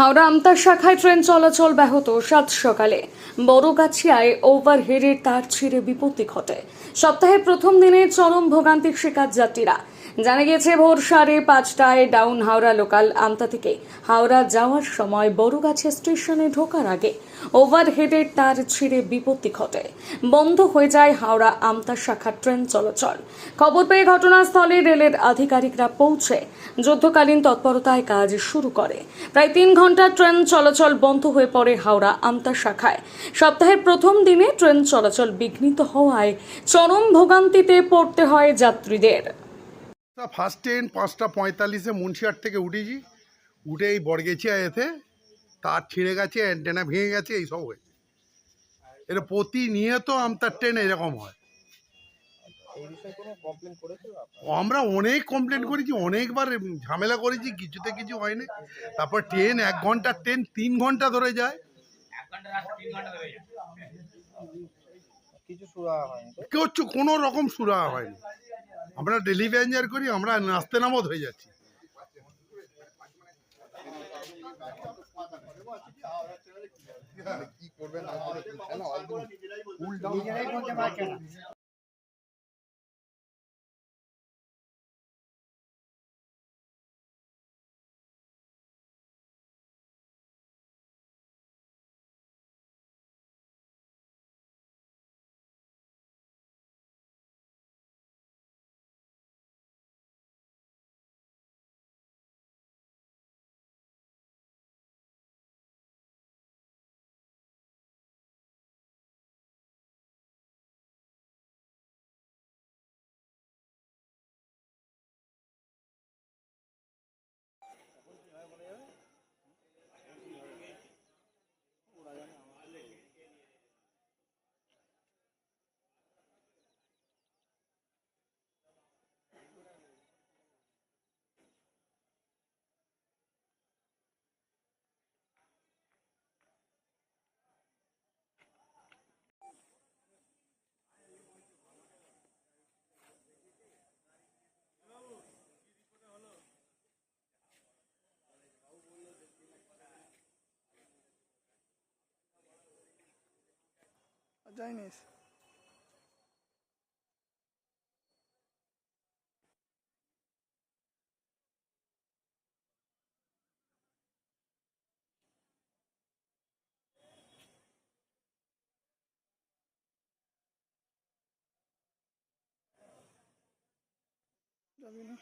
হাওড়া আমতার শাখায় ট্রেন চলাচল ব্যাহত সাত সকালে। বড়গাছিয়ায় ওভারহেডের তার ছিঁড়ে বিপত্তি ঘটে। সপ্তাহের প্রথম দিনে চরম ভোগান্তির শিকার যাত্রীরা। জানা গেছে ভোর সাড়ে পাঁচটায় ডাউন হাওড়া লোকাল আমতা থেকে হাওড়া যাওয়ার সময় বড়গাছিয়া স্টেশনে ঢোকার আগে ওভারহেডের তার ছিঁড়ে বিপত্তি ঘটে। বন্ধ হয়ে যায় হাওড়া আমতা শাখার ট্রেন চলাচল। খবর পেয়ে ঘটনাস্থলে রেলের আধিকারিকরা পৌঁছে যুদ্ধকালীন তৎপরতায় কাজ শুরু করে। প্রায় তিন ঘণ্টা ট্রেন চলাচল বন্ধ হয়ে পড়ে হাওড়া আমতা শাখায়। সপ্তাহের প্রথম দিনে ট্রেন চলাচল বিঘ্নিত হওয়ায় চরম ভোগান্তিতে পড়তে হয় যাত্রীদের। তা ফার্স্ট ট্রেন পাঁচটা পঁয়তাল্লিশে মুন্সিয়াট থেকে উঠেছি। উঠে এই বরগেছিয়া এতে তার ছিঁড়ে গেছে অ্যান্টেনা ভেঙে গেছে এইসব হয়েছে। এটা প্রতিনিয়ত আমতার ট্রেন এরকম হয়। আমরা অনেক কমপ্লেন করেছি অনেকবার ঝামেলা করেছি কিছুতে কিছু হয়নি। তারপর ট্রেন এক ঘণ্টার ট্রেন তিন ঘণ্টা ধরে যায়। কেউ কোনো রকম সুরা হয়নি। আমরা ডেলি প্যাসেঞ্জার করি আমরা নাচতে নামত হয়ে যাচ্ছি। কি না। Dennis. Domino.